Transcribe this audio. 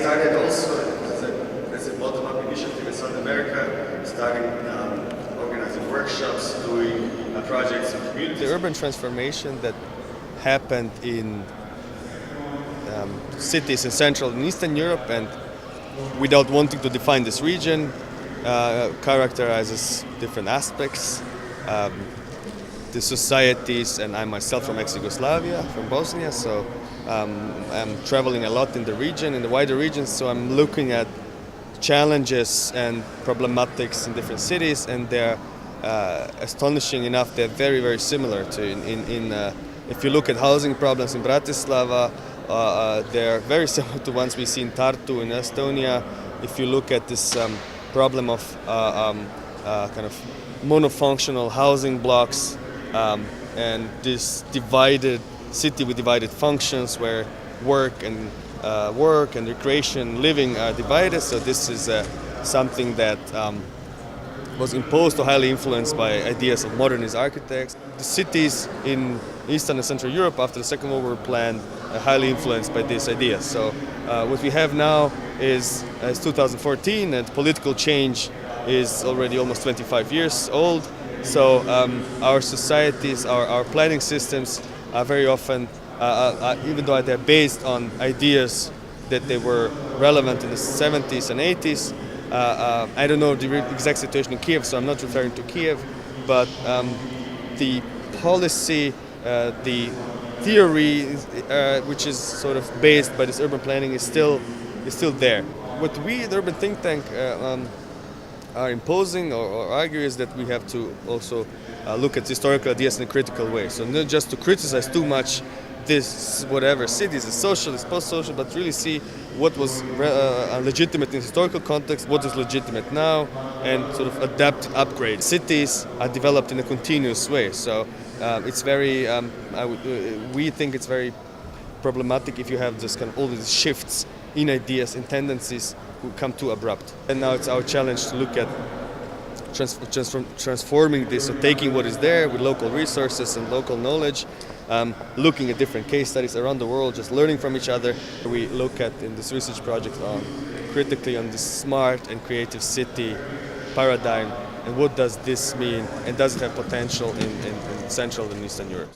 started also as a, as a bottom-up initiative in South America, starting um, organizing workshops, doing uh, projects in communities. The urban transformation that happened in um, cities in Central and Eastern Europe, and without wanting to define this region, uh, characterizes different aspects. Um, the societies, and I myself from ex-Yugoslavia, from Bosnia, so um, I'm traveling a lot in the region, in the wider region, so I'm looking at challenges and problematics in different cities, and they're uh, astonishing enough. They're very, very similar to in. in, in uh, if you look at housing problems in Bratislava, uh, uh, they're very similar to ones we see in Tartu in Estonia. If you look at this um, problem of uh, um, uh, kind of monofunctional housing blocks um, and this divided city with divided functions where work and uh, work and recreation living are divided. So this is uh, something that um, was imposed or highly influenced by ideas of modernist architects. The cities in Eastern and Central Europe after the Second World War planned are highly influenced by these ideas. So uh, what we have now is, is 2014 and political change is already almost 25 years old. So um, our societies, our, our planning systems are very often, uh, uh, even though they're based on ideas that they were relevant in the 70s and 80s, uh, uh, I don't know the exact situation in Kiev, so I'm not referring to Kiev, but um, the policy, uh, the theory, uh, which is sort of based by this urban planning, is still is still there. What we, the urban think tank, uh, um, are imposing or, or argue is that we have to also uh, look at historical ideas in a critical way. So not just to criticize too much this whatever cities, is socialist, post-social, but really see what was uh, legitimate in historical context, what is legitimate now, and sort of adapt, upgrade. Cities are developed in a continuous way, so um, it's very. Um, uh, we think it's very problematic if you have this kind of all these shifts in ideas and tendencies who come too abrupt. And now it's our challenge to look at trans- transform- transforming this, so taking what is there with local resources and local knowledge, um, looking at different case studies around the world, just learning from each other. We look at in this research project on critically on the smart and creative city paradigm and what does this mean and does it have potential in, in, in Central and Eastern Europe.